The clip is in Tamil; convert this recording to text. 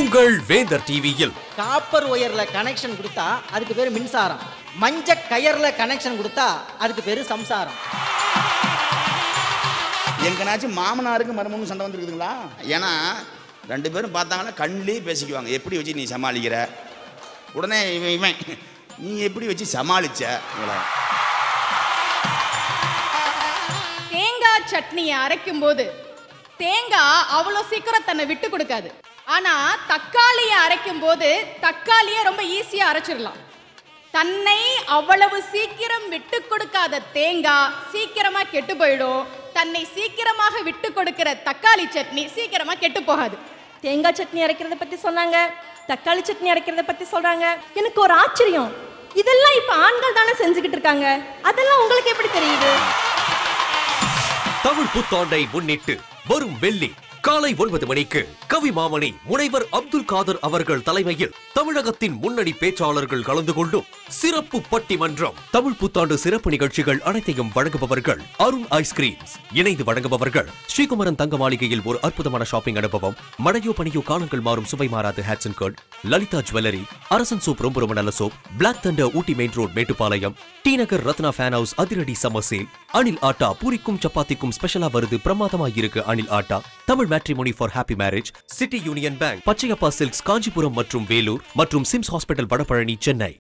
உங்கள் வேந்தர் டிவியில். காப்பர் ஒயர்ல கனெக்ஷன் கொடுத்தா அதுக்கு பேர் மின்சாரம். மஞ்ச கயர்ல கனெக்ஷன் கொடுத்தா அதுக்கு பேர் சம்சாரம். எங்கனாச்சும் மாமனாருக்கு மருமனும் சண்டை வந்துருக்குதுங்களா? ஏன்னா ரெண்டு பேரும் பார்த்தாங்கன்னா கண்ணிலே பேசிக்குவாங்க. எப்படி வச்சு நீ சமாளிக்கிற? உடனே இவன் இவன் நீ எப்படி வச்சு சமாளிச்ச? தேங்காய் சட்னியை அரைக்கும் போது தேங்காய் அவ்வளோ சீக்கிரம் தன்னை விட்டு கொடுக்காது. ஆனா தக்காளியை அரைக்கும் போது தக்காளியை ரொம்ப ஈஸியா அரைச்சிடலாம். தன்னை அவ்வளவு சீக்கிரம் விட்டு கொடுக்காத தேங்காய் சீக்கிரமா கெட்டு போயிடும். தன்னை சீக்கிரமாக விட்டு கொடுக்கிற தக்காளி சட்னி சீக்கிரமா கெட்டு போகாது. தேங்காய் சட்னி அரைக்கிறத பத்தி சொன்னாங்க. தக்காளி சட்னி அரைக்கிறத பத்தி சொல்றாங்க. எனக்கு ஒரு ஆச்சரியம். இதெல்லாம் இப்ப ஆண்கள் தானே செஞ்சுக்கிட்டு இருக்காங்க. அதெல்லாம் உங்களுக்கு எப்படி தெரியுது? தமிழ் புத்தாண்டை முன்னிட்டு வரும் வெள்ளி. காலை ஒன்பது மணிக்கு கவி மாமணி முனைவர் அப்துல் காதர் அவர்கள் தலைமையில் தமிழகத்தின் முன்னணி பேச்சாளர்கள் கலந்து கொண்டும் சிறப்பு பட்டிமன்றம் தமிழ் புத்தாண்டு சிறப்பு நிகழ்ச்சிகள் அனைத்தையும் வழங்குபவர்கள் அருண் ஐஸ்கிரீம்ஸ் இணைந்து வழங்குபவர்கள் ஸ்ரீகுமரன் தங்க மாளிகையில் ஒரு அற்புதமான ஷாப்பிங் அனுபவம். மழையோ பனியோ காலங்கள் மாறும் சுவை மாறாத Hatsun curd Lalitha jewellery Arasan soap ரொம்ப ரொம்ப நல்ல soap. Black thunder Ooty main road Mettupalayam. T Nagar Ratna fan house அதிரடி சமசேல் அனில் ஆட்டா பூரிக்கும் சப்பாத்திக்கும் ஸ்பெஷலா வருது பிரமாதமா இருக்கு Anil atta. Tamil matrimony for happy marriage City Union Bank Pachaiyappa silks Kanchipuram மற்றும் வேலூர் மற்றும் சிம்ஸ் ஹாஸ்பிட்டல் வடபழனி சென்னை.